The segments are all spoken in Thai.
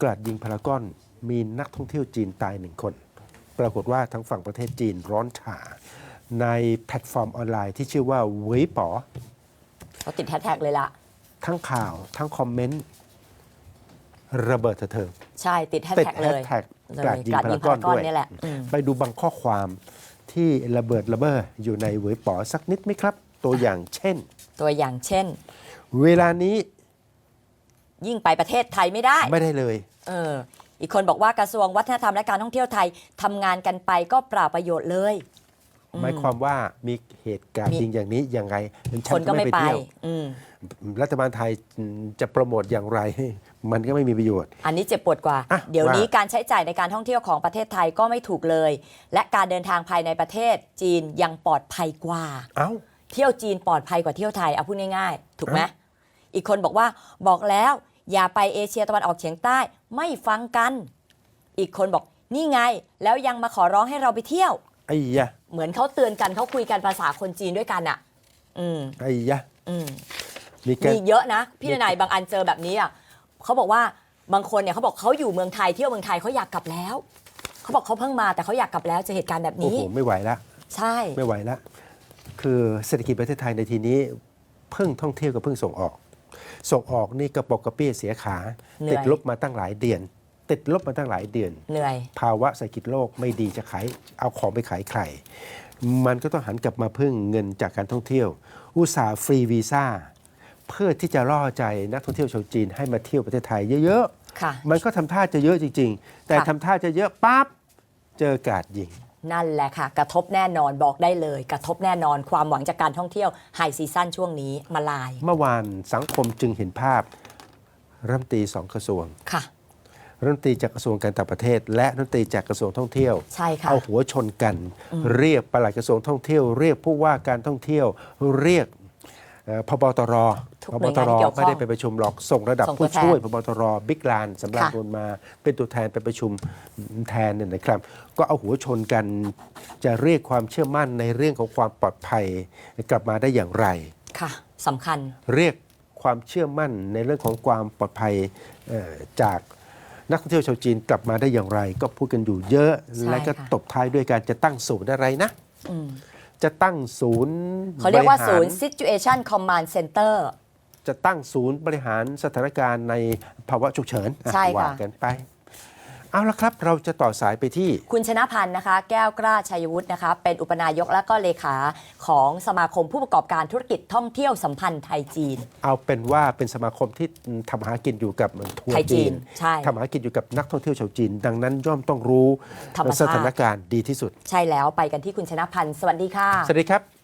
กราดยิงพารากอนมีนักท่องเที่ยวจีนตายหนึ่งคน ปรากฏว่าทั้งฝั่งประเทศจีนร้อนฉาในแพลตฟอร์มออนไลน์ที่ชื่อว่าเวยป๋อเขาติดแฮชแท็กเลยล่ะทั้งข่าวทั้งคอมเมนต์ระเบิดเถิดเทิงใช่ติดแฮชติดแท็กแฮเลชยแท็กเลยกราดยิงกราดพายิรางกอนพารากอนด้วย เนี่ยแหละอืมไปดูบางข้อความที่ระเบิดระเบ้ออยู่ในเวยป๋อสักนิดไหมครับ ตัวอย่างเช่น ตัวอย่างเช่น เวลานี้ ยิ่งไปประเทศไทยไม่ได้ ไม่ได้เลย เออ อีกคนบอกว่ากระทรวงวัฒนธรรมและการท่องเที่ยวไทยทำงานกันไปก็เปล่าประโยชน์เลย หมายความว่ามีเหตุการณ์มียิงอย่างนี้ยังไงฉัคนก็ไม่ไปเที่ยวอืมรัฐบาลไทยจะโปรโมทอย่างไร มันก็ไม่มีประโยชน์ อันนี้เจ็บปวดกว่า อะเดี๋ยวนี้ว่า การใช้จ่ายในการท่องเที่ยวของประเทศไทยก็ไม่ถูกเลย และการเดินทางภายในประเทศจีนยังปลอดภัยกว่า เอ้า เที่ยวจีนปลอดภัยกว่าเที่ยวไทยเอาพูดง่ายๆ ถูกไหมอะ อีกคนบอกว่าบอกแล้ว อย่าไปเอเชียตะวันออกเฉียงใต้ไม่ฟังกัน อีกคนบอกนี่ไง แล้วยังมาขอร้องให้เราไปเที่ยว ไอ้ยะเหมือนเขาเตือนกันเขาคุยกันภาษาคนจีนด้วยกันอะ อืมไอ้ยะอืมมีการมีเยอะนะ พี่มีนายบางอันเจอแบบนี้อะเขาบอกว่าบางคนเนี่ยเขาบอกเขาอยู่เมืองไทยเที่ยวเมืองไทยเขาอยากกลับแล้วเขาบอกเขาเพิ่งมาแต่เขาอยากกลับแล้วเจอเหตุการณ์แบบโอ้นี้ โหไม่ไหวละ ใช่ ไม่ไหวละ คือเศรษฐกิจประเทศไทยในทีนี้ เพิ่งท่องเที่ยวกับเพิ่งส่งออก ส่งออกนี่กระปอกกระเปี้ยเสียขา เหนื่อย ติดลบมาตั้งหลายเดือน ติดลบมาตั้งหลายเดือน เหนื่อย ภาวะเศรษฐกิจโลกไม่ดีจะขายเอาของไปขายใคร มันก็ต้องหันกลับมาพึ่งเงินจากการท่องเที่ยว อุตสาห์ฟรีวีซ่าเพื่อที่จะล่อใจนักท่องเที่ยวชาวจีนให้มาเที่ยวประเทศไทยเยอะค่ะ ๆ มันก็ทำท่าจะเยอะจริง ๆ แต่ค่ะ ทำท่าจะเยอะปั๊บเจอกราดยิง นั่นแหละค่ะ กระทบแน่นอนบอกได้เลย กระทบแน่นอนความหวังจากการท่องเที่ยวไฮซีซั่นช่วงนี้มาลาย เมื่อวานสังคมจึงเห็นภาพรัฐมนตรีสองกระทรวงค่ะ รัฐมนตรีจากกระทรวงการต่างประเทศ และรัฐมนตรีจากกระทรวงท่องเที่ยว ใช่ค่ะ เอาหัวชนกัน เรียกปลัดกระทรวงท่องเที่ยว เรียกผู้ว่าการท่องเที่ยว เรียกเอ่อ พบตรทุกพหน่บวยตงานรที่เกี่ยวข้องไม่ได้ไปประชุมหรอกส่งระดับส่งตัวผู้ช่วยแทนพบตรบิ๊กลานสำราญค่ะบุญมาเป็นตัวแทนไปประชุมแทนเนี่ยนะครับ ก็เอาหัวชนกันจะเรียกความเชื่อมั่นในเรื่องของความปลอดภัยกลับมาได้อย่างไรค่ะสำคัญเรียกความเชื่อมั่นในเรื่องของความปลอดภัยเอ่อจากนักท่องเที่ยวชาวจีนกลับมาได้อย่างไร ก็พูดกันอยู่เยอะใช่และก็ค่ะตบท้ายด้วยการจะตั้งศูนย์อะไรนะอืม จะตั้งศูนย์เขาเรียกว่าบหศูนย์ Situation Command Center จะตั้งศูนย์บริหารสถานการณ์ในภาวะฉุกเฉินอะใช่ค่ะ ว่ากันไป เอาละครับ เราจะต่อสายไปที่ คุณชนะพันธ์นะคะ แก้วกล้าชัยวุฒินะคะ เป็นอุปนายกและก็เลขาของสมาคมผู้ประกอบการธุรกิจท่องเที่ยวสัมพันธ์ไทยจีน เอาเป็นว่าเป็นสมาคมที่ทำหากินอยู่กับทัวไทร์ยจีจีนนใช่ทำหากินอยู่กับนักท่องเที่ยวชาวจีน ดังนั้นย่อมต้องรู้ธรรมชาติ สถานการณ์ดีที่สุด ใช่แล้วไปกันที่คุณชนะพันธ์สวัสดีค่ะ สวัสดีครับ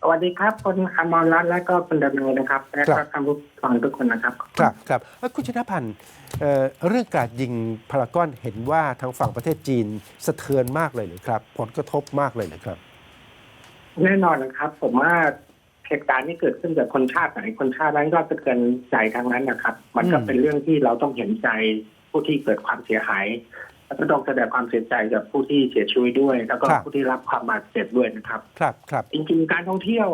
สวัสดีครับคุณอมรรัตน์และก็คุณดำเนินนะครับ และครัก็บท่านผู้ฟังทุกคนนะครับ ครับครับเอ่อคุณชนะพันธ์เอ่อเรื่องการยิงพารากอนเห็นว่าทางฝั่งประเทศจีนสะเทือนมากเลยหรือครับ ผลกระทบมากเลยหรือครับ แน่นอนนะครับ ผมว่าเหตุการณ์ที่เกิดขึ้นกับคนชาติไหนคนชาตินั้นก็สะเทือนใจทั้งนั้นนะครับ มันก็อืมเป็นเรื่องที่เราต้องเห็นใจผู้ที่เกิดความเสียหายแล้ว ก็ต้องแสดงความเสียใจกับผู้ที่เสียชีวิตด้วย แล้วก็ผู้ที่รับความบาดเจ็บด้วยนะครับ ครับครับจริงๆ การท่องเที่ยว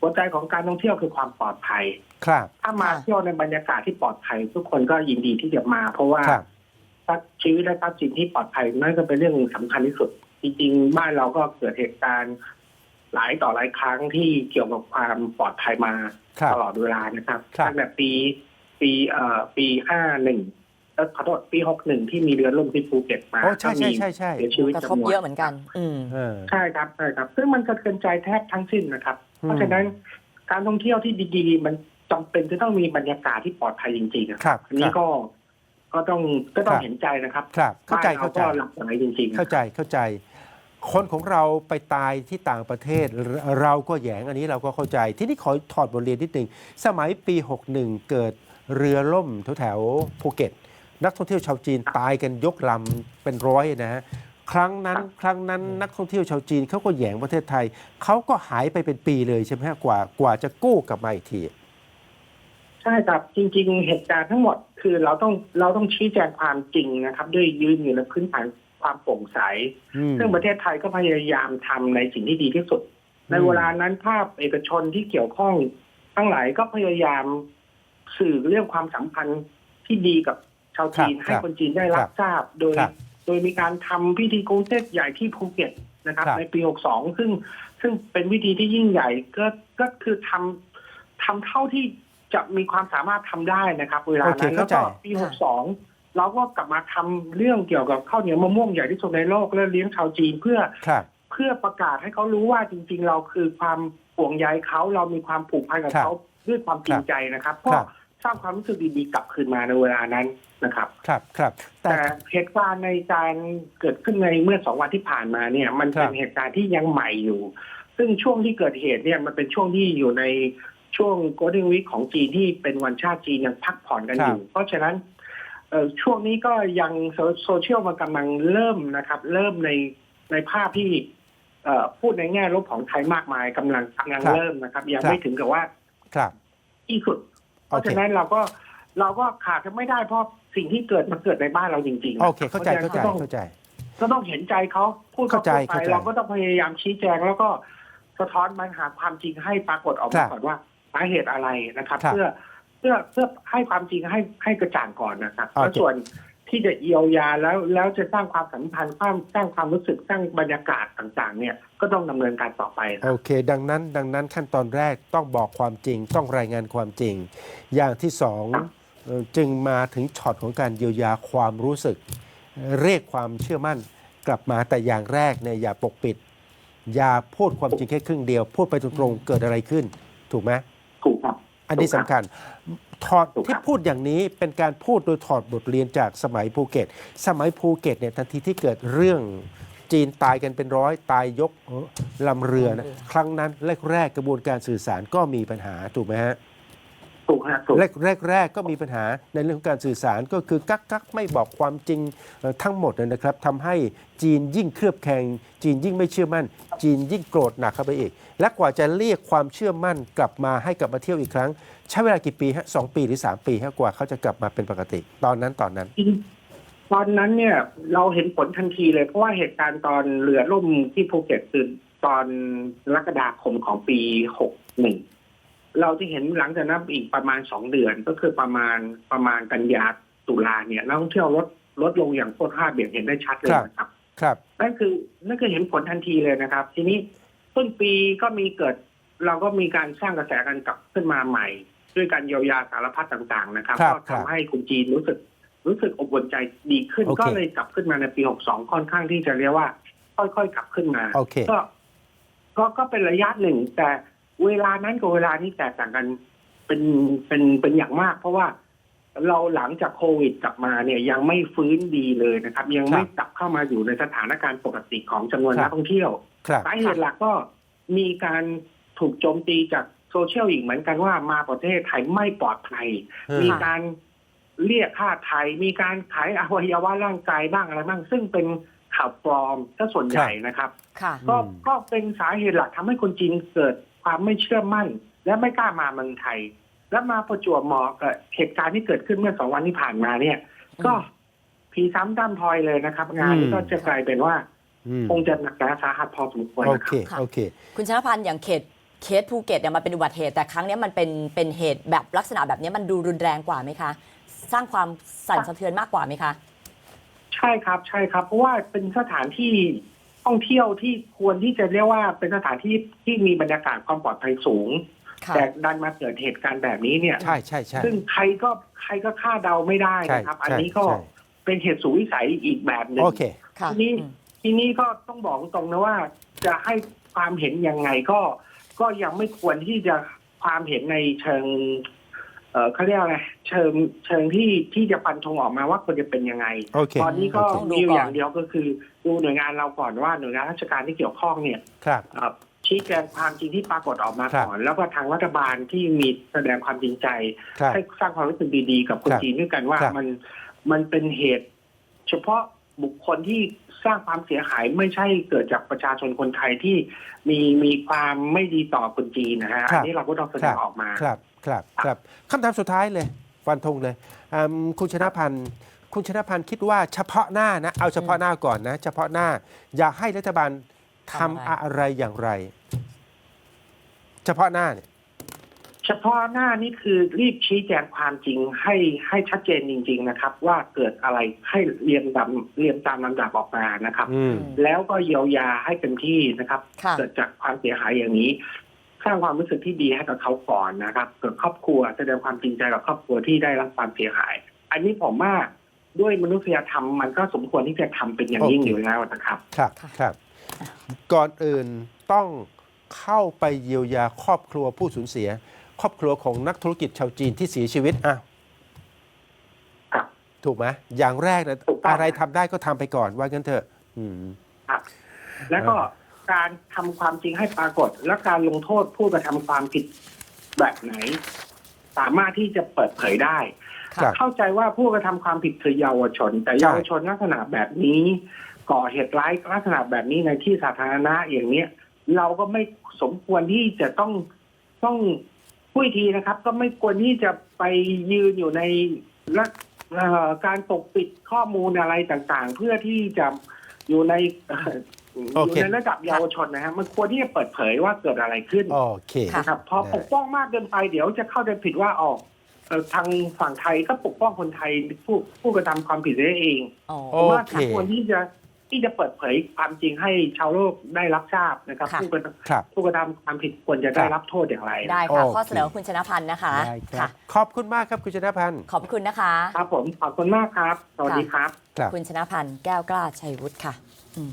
หัวใจของการท่องเที่ยวคือความปลอดภัย ครับ ถ้ามาค่ะ เที่ยวในบรรยากาศที่ปลอดภัย ทุกคนก็ยินดีที่จะมา เพราะว่าครับ ทรัพย์ชีวิตและทรัพย์สินที่ปลอดภัยนั่นก็เป็นเรื่องสำคัญที่สุด จริงๆ บ้านเราก็เกิดเหตุการณ์หลายต่อหลายครั้งที่เกี่ยวกับความปลอดภัยมา ครับ ตลอดเวลานะครับครับ ตั้งแต่ปีปีเอ่อปีห้าหนึ่ง แล้วขอโทษปีหกหนึ่งที่มีเรือล่มที่ภูเก็ตมาโอ้ใช่ก็ใช่มีใช่ใช่เสียชีวิตกระทบจำนวนเยอะเหมือนกัน อืม เออ ใช่ครับใช่ครับ ซึ่งมันสะเทือนใจแทบทั้งสิ้นนะครับ อืม เพราะฉะนั้นการท่องเที่ยวที่ดีๆ มันจำเป็นจะต้องมีบรรยากาศที่ปลอดภัยจริงๆอะครับอันนี้ครับ ก็ก็ต้องก็ต้อคงรับ เห็นใจนะครับครับ เข้าใจบ้นเข้าใจก็หลับไหลจริงๆ เข้าใจเข้าใจ คนของเราไปตายที่ต่างประเทศเราเราก็แหยงอันนี้เราก็เข้าใจ ที่นี่ขอถอดบทเรียนนิดหนึ่งสมัยปี 61 เกิดเรือล่มแถวๆภูเก็ต นักท่องเที่ยวชาวจีนตายกันยกลำเป็นร้อยนะฮะครั้งนั้นครั้งนั้นนักท่องเที่ยวชาวจีนเขาก็แหยงประเทศไทยเขาก็หายไปเป็นปีเลยใช่ไหมฮะกว่ากว่าจะกู้กลับมาอีกทีใช่ครับจริง ๆ เหตุการณ์ทั้งหมดคือเราต้องเราต้องชี้แจงความจริงนะครับ ด้วยยืนอยู่ในพื้นฐานความโปร่งใสอืมซึ่งประเทศไทยก็พยายามทำในสิ่งที่ดีที่สุด ในเวลานั้นภาพเอกชนที่เกี่ยวข้องทั้งหลายก็พยายามสื่อเรื่องความสัมพันธ์ที่ดีกับ ชาวจีนครับให้คนจีนได้รัครับบทราบ โดยครับโดยมีการทำพิธีกงเต็กใหญ่ที่ภูเก็ตนะครับครับ ในปี 62 ซึ่งซึ่งเป็นวิธีที่ยิ่งใหญ่ก็ก็คือทำทำเท่าที่จะมีความสามารถทำได้นะครับ เวลาโอเคนั้นแล้เข้าวใจก็ปี 62 เราก็กลับมาทำเรื่องเกี่ยวกับข้าวเหนียวมะม่วงใหญ่ที่สุดในโลกและเลี้ยงชาวจีนเพื่อครับเพื่อประกาศให้เขารู้ว่าจริง ๆ เราคือความห่วงใยเขาเรามีความผูกพันกับครับเขาด้วยความจริงใจนะครับก็ค รับสร้างความรู้สึกดีๆกลับคืนมาในเวลานั้นนะครับ ครับครับ แต่แต่เหตุการณ์ในการเกิดขึ้นในเมื่อสองวันที่ผ่านมาเนี่ย มันเป็นครับ เหตุการณ์ที่ยังใหม่อยู่ ซึ่งช่วงที่เกิดเหตุเนี่ยมันเป็นช่วงที่อยู่ในช่วงโกลเด้นวีคของจีนที่เป็นวันชาติจีนยังพักผ่อนกันอยู่ เพราะฉะนั้นเอ่อช่วงนี้ก็ยังโซโซเชียลมันกำลังเริ่มนะครับ เริ่มในในภาพที่เอ่อพูดในแง่ลบของไทยมากมายกำลังกำลังครับเริ่มนะครับ ยังครับ ไม่ถึงกับว่า ครับ ที่สุด เพโอราะเคฉะนั้นเราก็เราก็ขาดกันไม่ได้เพราะสิ่งที่เกิดมันเกิดในบ้านเราจริงๆโอเค เข้าใจพระเข้าฉะใจนั้นก็ต้องเข้าใจ ก็ต้องเห็นใจเขาพูดเข้าใจพูดไปเข้าใจเราก็ต้องพยายามชี้แจงแล้วก็สะท้อนปัญหาความจริงให้ปรากฏออกครัมาบก่อนว่าสาเหตุอะไรนะครับครับ เพื่อเพื่อเพื่อให้ความจริงให้ให้กระจ่างก่อนนะครับโอเคแล้วส่วน ที่จะเยียวยาแล้วแล้วจะสร้างความสัมพันธ์สร้างสร้างความรู้สึกสร้างบรรยากาศต่างๆ เนี่ยก็ต้องดำเนินการต่อไปคโอรับเค ดังนั้นดังนั้นขั้นตอนแรกต้องบอกความจริง ต้องรายงานความจริง อย่างที่สองครับ เอ่อจึงมาถึงช็อตของการเยียวยาความรู้สึก เรียกความเชื่อมั่นกลับมาแต่อย่างแรกเนี่ยอย่าปกปิด อย่าพูดความจริงแค่ครึ่งเดียว พูดไปตรงๆเกิดอะไรขึ้น ถูกไหม ถูกครับ อันนี้สำคัญถอดถูกครับ ที่พูดอย่างนี้เป็นการพูดโดยถอดบทเรียนจากสมัยภูเก็ต สมัยภูเก็ตเนี่ยทันทีที่เกิดเรื่องจีนตายกันเป็นร้อยตายยกเอ่อลำเรือนะครั้งนั้นแรกๆกระบวนการสื่อสารก็มีปัญหาถูกไหมฮะ ถูกฮะถูก แรกแรกแรกก็มีปัญหาในเรื่องของการสื่อสารก็คือกักกักไม่บอกความจริงเอ่อทั้งหมดเลยนะครับทำให้จีนยิ่งเครือบแคลงจีนยิ่งไม่เชื่อมั่น จีนยิ่งโกรธหนักเข้าไปอีก และกว่าจะเรียกความเชื่อมั่นกลับมาให้กลับมาเที่ยวอีกครั้ง ใช้เวลากี่ปีฮะสองปีหรือ3ปีฮะกว่าเขาจะกลับมาเป็นปกติ ตอนนั้นตอนนั้นจริงตอนนั้นเนี่ยเราเห็นผลทันทีเลย เพราะว่าเหตุการณ์ตอนเรือล่มที่ภูเก็ตคือตอนกรกฎาคมของปีหกหนึ่ง เราจะเห็นหลังจากนั้นอีกประมาณสองเดือนก็คือประมาณประมาณกันยาตุลาเนี่ยนักท่องเที่ยวลดลดลงอย่างโคตรภาพเบี่ยงเห็นได้ชัดเลยนะครับ ครับนั่นคือนั่นคือเห็นผลทันทีเลยนะครับ ทีนี้ต้นปีก็มีเกิด เราก็มีการสร้างกระแสกันกลับขึ้นมาใหม่ ด้วยการเยียวยาสารพัดต่างๆนะครับครับก็ครัทำบให้คุณจีนรู้สึกรู้สึกอบอุ่นใจดีขึ้นโอเคก็เลยกลับขึ้นมาในปี 62 ค่อนข้างที่จะเรียกว่า ค่อยๆกลับขึ้นมาโอเคก็ก็ก็เป็นระยะหนึ่งแต่ เวลานั้นกับเวลานี้แตกต่างกันเป็นเป็นเป็นอย่างมาก เพราะว่าเราหลังจากโควิดกลับมาเนี่ยยังไม่ฟื้นดีเลยนะครับ ยังไม่กลับเข้ามาอยู่ในสถานการณ์ปกติของจำนวนครับนักท่องเที่ยวครับสาเหตุหลักก็มีการถูกโจมตีจากโซเชียลอีกเหมือนกันว่ามาประเทศไทยไม่ปลอดภัยเออมีการเรียกค่าไทย มีการขายอวัยวะร่างกายบ้างอะไรบ้าง ซึ่งเป็นข่าวปลอมถ้าส่วนใหญ่นะครับค่ะก็อืมก็เป็นสาเหตุหลักทำให้คนจีนเกิด ความไม่เชื่อมั่น และไม่กล้ามาเมืองไทย แล้วมาประจวบเหมาะกับเหตุการณ์ที่เกิดขึ้นเมื่อสองวันที่ผ่านมาเนี่ย ก็ผีซ้ำด้ำพลอยเลยนะครับ งานนี้ก็จะกลายเป็นว่าอืมคงจะหนักหนาสาหัสพอสมควรโอนะคเครับโอเค คุณชนะพันธ์อย่างเขตเคสภูเก็ตเนี่ยมันเป็นอุบัติเหตุแต่ครั้งเนี้ยมันเป็นเป็นเหตุแบบลักษณะแบบเนี้ยมันดูรุนแรงกว่าไหมคะ สร้างความสั่นสะเทือนมากกว่าไหมคะ ใช่ครับใช่ครับ เพราะว่าเป็นสถานที่ ท่องเที่ยวที่ควรที่จะเรียกว่าเป็นสถานที่ที่มีบรรยากาศความปลอดภัยสูง ค่ะแต่ดันมาเกิดเหตุการณ์แบบนี้เนี่ย ใช่ใช่ใช่ ซึ่งใครก็ใครก็คาดเดาไม่ได้นะครับ ใช่อันนี้ก็ใช่ เป็นเหตุสูวิสัยอีกแบบหนึ่ง โอเค ค่ะทีนี้อืม ทีนี้ก็ต้องบอกตรงนะว่า จะให้ความเห็นยังไงก็ ก็ยังไม่ควรที่จะความเห็นในเชิง เออเขาเรียกอะไรเชิงเชิงที่ที่จะฟันธงออกมาว่าควรจะเป็นยังไง โอเค ตอนนี้ก็ต้องดูมีอยู่ก่อนอย่างเดียวก็คือดูหน่วยงานเราก่อนว่าหน่วยงานราชการที่เกี่ยวข้องเนี่ยครับ เอ่อชี้แจงความจริงที่ปรากฏออกมาครับก่อน แล้วก็ทางรัฐบาลที่มีแสดงความจริงใจ ครับ ให้สร้างความรู้สึกดีๆ กับคนครับจีนด้วยกันว่าครับมันมันเป็นเหตุ เฉพาะบุคคลที่ สร้างความเสียหายไม่ใช่เกิดจากประชาชนคนไทยที่มีมีความไม่ดีต่อคนจีนนะฮะครัอับนนี้เราก็ต้องแสดงออกมาครับครับครับคำถามสุดท้ายเลยฟันธงเลยอืมคุณชนะพันธ์คุณชนะพันธ์คิดว่าเฉพาะหน้านะเอาเฉพาะหน้าก่อนนะ เฉพาะหน้าอยากให้รัฐบาลทำทำอะไรอะไรอย่างไร เฉพาะหน้าเนี่ย เฉพาะหน้านี่คือรีบชี้แจงความจริงให้ให้ชัดเจนจริง ๆนะครับ ว่าเกิดอะไรให้เรียงตามเรียงตามลำดับออกมานะครับ อืม แล้วก็เยียวยาให้เต็มที่นะครับ ค่ะ เกิดจากความเสียหายอย่างนี้ สร้างความรู้สึกที่ดีให้กับเขาก่อนนะครับเกิดครอบครัวแสดงความจริงใจกับครอบครัวที่ได้รับความเสียหาย อันนี้ผมว่าด้วยมนุษยธรรมมันก็สมควรที่จะทำเป็นอย่างยิ่งโอเคอยู่แล้วนะครับ ครับ ค่ะ ครับ ก่อนอื่นต้อง เข้าไปเยียวยาครอบครัวผู้สูญเสีย ครอบครัวของนักธุรกิจชาวจีนที่เสียชีวิตอะครับถูกไหมอย่างแรกนะถูกต้องอะไรทำได้ก็ทำไปก่อนว่ากันเถอะ อืมครับแล้วก็การทำความจริงให้ปรากฏ และการลงโทษผู้กระทำความผิดแบบไหน สามารถที่จะเปิดเผยได้ครับเข้าใจว่าผู้กระทำความผิดคือเยาวชน แต่เยาวชนลักษณะแบบนี้ ก่อเหตุร้ายลักษณะแบบนี้ในที่สาธารณะอย่างเนี้ย เราก็ไม่สมควรที่จะต้องต้องพูดอีกทีนะครับ ก็ไม่ควรที่จะไปยืนอยู่ในละเอ่อการปกปิดข้อมูลอะไรต่างๆ เพื่อที่จะอยู่ในเอ่ออโอเคยู่ในระดับเยาวชนนะฮะมันควรที่จะเปิดเผยว่าเกิดอะไรขึ้นโอเคค่ะนะครับพอได้ปกป้องมากเกินไปเดี๋ยวจะเข้าใจผิดว่าออกเอ่อทางฝั่งไทยก็ปกป้องคนไทยผู้ผู้กระทำความผิดได้เองอ๋อโอผมว่าเคควรที่จะ ที่จะเปิดเผยความจริงให้ชาวโลกได้รับทราบนะครับ ค่ะ ผู้กระทครับำผู้กระทำความผิดควรจะได้รับโทษอย่างไร ได้ค่ะ โอเค ข้อเสนอคุณชนะพันธ์นะคะได้ครัค่ะ บขอบคุณมากครับคุณชนะพันธ์ขอบพระคุณนะคะ ครับผมขอบคุณมากครับ สวัสดีครับ ครับ คุณชนะพันธ์แก้วกล้าชัยวุฒิค่ะอืม